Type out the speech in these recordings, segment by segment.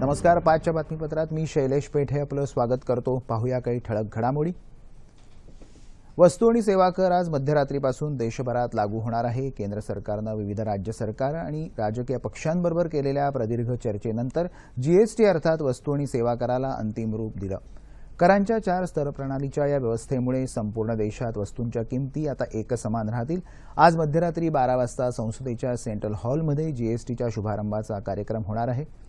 नमस्कार पाचच्या बातमीपत्रात मी शैलेश पेठे आपलं स्वागत करतो. पाहूया काही ठळक घडामोडी. वस्तू आणि सेवा कर आज मध्यरात्रीपासून देशभरात लागू होणार आहे. केंद्र सरकारनं विविध राज्य सरकार आणि राजकीय पक्षांबरोबर केलेल्या प्रदीर्घ चर्चेनंतर जीएसटी अर्थात वस्तू आणि सेवा कराला अंतिम रूप दिलं. करांच्या चार स्तर प्रणालीच्या या व्यवस्थेमुळे संपूर्ण देशात वस्तूंच्या किमती आता एकसमान राहतील. आज मध्यरात्री बारा वाजता संसदेच्या सेंट्रल हॉलमध्ये जीएसटीच्या शुभारंभाचा कार्यक्रम होणार आहे.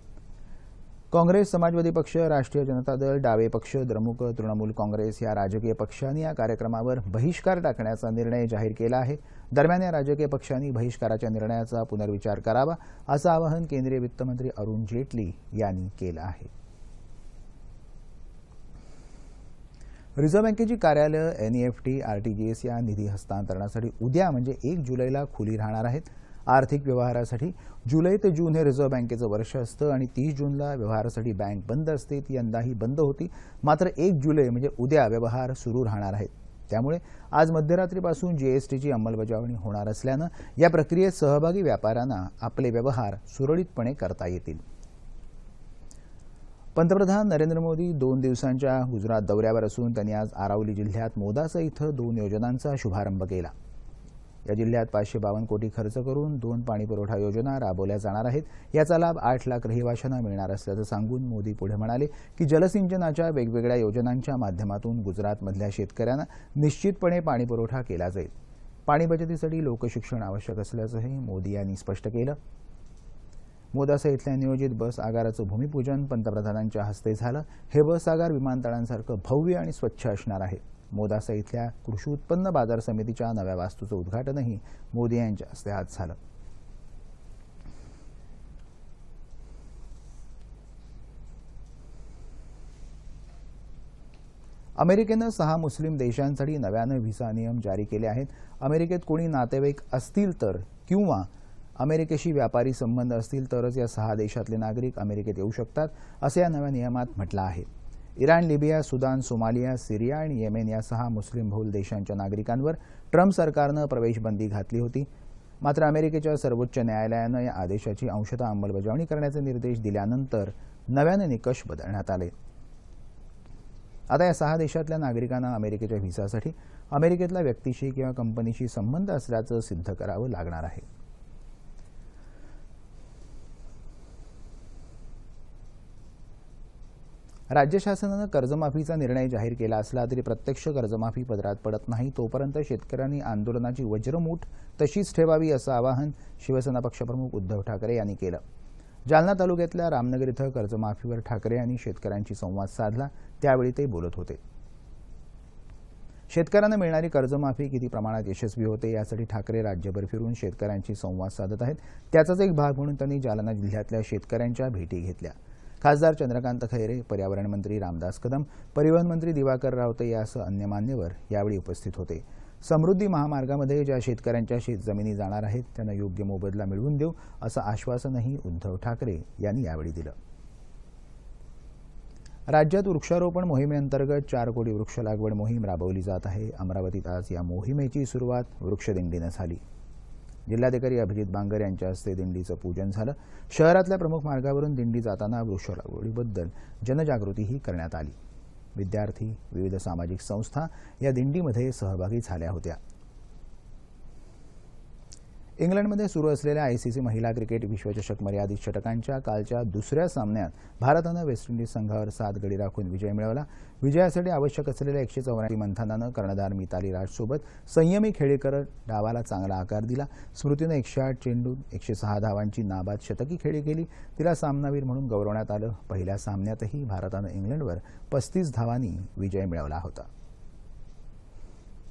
काँग्रेस समाजवादी पक्ष राष्ट्रीय जनता दल डावे पक्ष द्रमुक तृणमूल काँग्रेस या राजकीय पक्षांनी या कार्यक्रमावर बहिष्कार टाकण्याचा निर्णय जाहीर केला आहे. दरम्यान या राजकीय पक्षांनी बहिष्काराच्या निर्णयाचा पुनर्विचार करावा असं आवाहन केंद्रीय वित्तमंत्री अरुण जेटली यांनी केलं आहे. रिझर्व्ह बँकेची कार्यालयं एनईएफटी आरटीजीएस या निधी हस्तांतरणासाठी उद्या म्हणजे एक जुलैला खुली राहणार आहेत. आर्थिक व्यवहारासाठी. जुलै ते जून हे रिझर्व्ह बँकेचं वर्ष असतं आणि तीस जूनला व्यवहारासाठी बँक बंद असते ती यंदाही बंद होती. मात्र एक जुलै म्हणजे उद्या व्यवहार सुरू राहणार आहेत. त्यामुळे आज मध्यरात्रीपासून जीएसटीची अंमलबजावणी होणार असल्यानं या प्रक्रियेत सहभागी व्यापाऱ्यांना आपले व्यवहार सुरळीतपणे करता येतील. पंतप्रधान नरेंद्र मोदी दोन दिवसांच्या गुजरात दौऱ्यावर असून त्यांनी आज आरावली जिल्ह्यात मोदासा इथं दोन योजनांचा शुभारंभ केला. या जिल्ह्यात पाचशे बावन्न कोटी खर्च करून दोन पाणीपुरवठा योजना राबवल्या जाणार आहेत. याचा लाभ आठ लाख रहिवाशांना मिळणार असल्याचं सांगून मोदी पुढे म्हणाले की जलसिंचनाच्या वेगवेगळ्या योजनांच्या माध्यमातून गुजरातमधल्या शेतकऱ्यांना निश्चितपणे पाणीपुरवठा केला जाईल. पाणी बचतीसाठी लोकशिक्षण आवश्यक असल्याचंही मोदी यांनी स्पष्ट केलं. मोदासा इथल्या नियोजित बस आगाराचं भूमिपूजन पंतप्रधानांच्या हस्ते झालं. हे बस आगार विमानतळांसारखं भव्य आणि स्वच्छ असणार आहे. मोदासा इथल्या कृषी उत्पन्न बाजार समितीच्या नव्या वास्तूचं उद्घाटनही मोदी यांच्या हस्ते आज झालं. अमेरिकेनं सहा मुस्लिम देशांसाठी नव्यानं व्हिसा नियम जारी केले आहेत. अमेरिकेत कोणी नातेवाईक असतील तर किंवा अमेरिकेशी व्यापारी संबंध असतील तरच या सहा देशातले नागरिक अमेरिकेत येऊ शकतात असं या नव्या नियमात म्हटलं आहे. Iran Libya Sudan Somalia Syria आणि येमेन या सहा मुस्लिम बहुल देशांच्या नागरिकांवर ट्रम्प सरकारनं प्रवेशबंदी घातली होती. मात्र अमेरिकेच्या सर्वोच्च न्यायालयानं या आदेशाची अंशतः अंमलबजावणी करण्याचे निर्देश दिल्यानंतर नव्याने निकष बदलण्यात आले. आता या सहा देशातल्या नागरिकांना अमेरिकेच्या व्हिसासाठी अमेरिकेतल्या व्यक्तीशी किंवा कंपनीशी संबंध असल्याचं सिद्ध करावं लागणार आहे. राज्य शासनानं कर्जमाफीचा निर्णय जाहीर केला असला तरी प्रत्यक्ष कर्जमाफी पदरात पडत नाही. तोपर्यंत शेतकऱ्यांनी आंदोलनाची वज्रमूठ तशीच ठेवावी असं आवाहन शिवसेना पक्षप्रमुख उद्धव ठाकरे यांनी केलं. जालना तालुक्यातल्या रामनगर इथं कर्जमाफीवर ठाकरे यांनी शेतकऱ्यांशी संवाद साधला. त्यावेळी ते बोलत होते. शेतकऱ्यांना मिळणारी कर्जमाफी किती प्रमाणात यशस्वी होते यासाठी ठाकरे राज्यभर फिरून शेतकऱ्यांशी संवाद साधत आहेत. त्याचाच एक भाग म्हणून त्यांनी जालना जिल्ह्यातल्या शेतकऱ्यांच्या भेटी घेतल्या. खासदार चंद्रकांत खैरे पर्यावरण मंत्री रामदास कदम परिवहन मंत्री दिवाकर रावते यासह अन्य मान्यवर यावेळी उपस्थित होते. समृद्धी महामार्गामध्ये ज्या शेतकऱ्यांच्या शेतजमिनी जाणार आहेत त्यांना योग्य मोबदला मिळवून देऊ असं आश्वासनही उद्धव ठाकरे यांनी यावेळी दिलं. राज्यात वृक्षारोपण मोहिमेअंतर्गत चार कोटी वृक्ष लागवड मोहीम राबवली जात आहे. अमरावतीत आज या मोहिमेची सुरुवात वृक्षदिंडीनं झाली. जिल्हाधिकारी अभिजित बांगर यांच्या हस्ते दिंडीचं पूजन झालं. शहरातल्या प्रमुख मार्गावरून दिंडी जाताना वृक्ष लागवडीबद्दल जनजागृतीही करण्यात आली. विद्यार्थी विविध सामाजिक संस्था या दिंडीमध्ये सहभागी झाल्या होत्या. इंग्लंडमध्ये सुरू असलेल्या आयसीसी महिला क्रिकेट विश्वचषक मर्यादित षटकांच्या कालच्या दुसऱ्या सामन्यात भारतानं वेस्ट इंडिज संघावर सात गडी राखून विजय मिळवला. विजयासाठी आवश्यक असलेल्या एकशे चौऱ्याऐंशी मंथनानं कर्णधार मिताली राजसोबत संयमी खेळी करत डावाला चांगला आकार दिला. स्मृतीनं एकशे आठ चेंडू एकशे सहा धावांची नाबाद शतकी खेळी केली. तिला सामनावीर म्हणून गौरवण्यात आलं. पहिल्या सामन्यातही भारतानं इंग्लंडवर पस्तीस धावांनी विजय मिळवला होता.